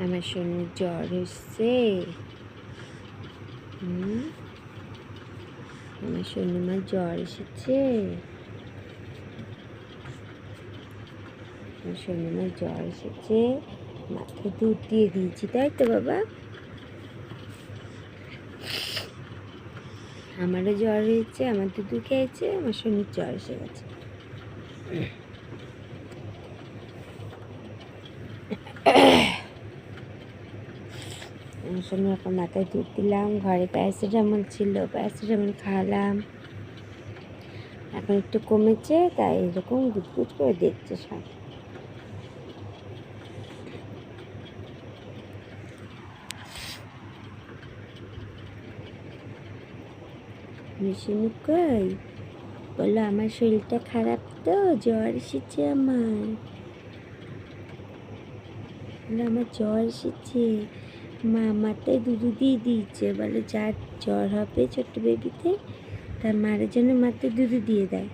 আমার শোনের জ্বর এসছে। হুম? আমার শোনুমার জ্বর এসেছে। আমার শোনুমার জ্বর এসেছে। মাথায় দুধ দিয়ে দিয়েছি, তাই তো বাবা? আমারও জ্বর হয়েছে আমার দুধু খেয়েছে, আমার শনির জ্বর এসে গেছে। এখন মাথায় দুধ দিলাম, ঘরে প্যারাসিটামল ছিল, প্যারাসিটামল খাওয়ালাম। এখন একটু কমেছে, তাই এরকম গুদগুদ করে দেখছে সব। মিশিনু কই বলল, আমার শরীরটা খারাপ তো, জ্বর এসেছে আমার। আমার জ্বর এসেছে। মা মাথায় দুধু দিয়ে দিয়েছে। বলে যার জ্বর হবে ছোট্ট বেবিতে তার মায়ের জন্য মাথায় দুধু দিয়ে দেয়।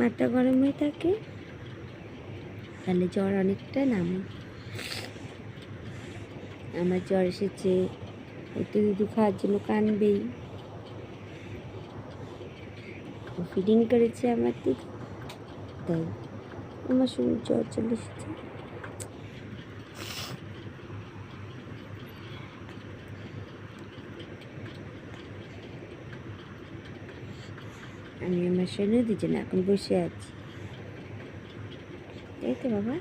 মাথা গরম হয়ে থাকে, তাহলে জ্বর অনেকটা নামে। আমার জ্বর এসেছে, একটু দুধু খাওয়ার জন্য কানবেই। ফিডিং করেছে আমার দিক তাই, আমার শরীর জ্বর চলে এসেছে। আমি আমার সঙ্গে দুজনে এখন বসে আছি এই তো বাবা